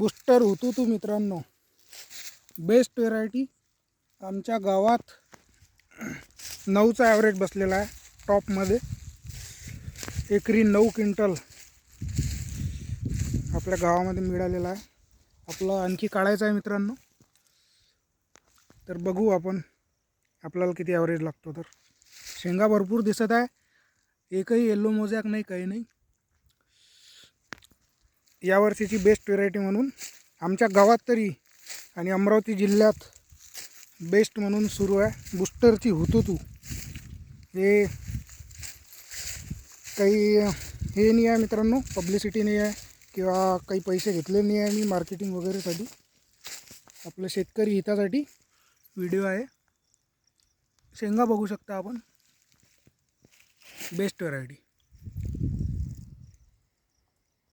Booster होतो तू मित्रांनो. Best variety आमच्या गावात नऊचा ॲव्हरेज बसलेला आहे टॉपमध्ये एकरी नऊ क्विंटल आपल्या गावामध्ये मिळालेला आहे. आपलं आणखी काढायचं आहे मित्रांनो. तर बघू आपण आपल्याला किती ॲव्हरेज लागतो तर. शेंगा भरपूर दिसत आहे. एकही येल्लो मोजॅक नाही काही नाही. यावर्षीची बेस्ट व्हेरायटी म्हणून आमच्या गावात तरी आणि अमरावती जिल्ह्यात बेस्ट म्हणून सुरू आहे. बुस्टरची होतो तू हे काही हे नाही आहे मित्रांनो पब्लिसिटी नाही आहे किंवा काही पैसे घेतले नाही आहे मी मार्केटिंग वगैरेसाठी. आपलं शेतकरी हितासाठी व्हिडिओ आहे. शेंगा बघू शकता आपण. Best variety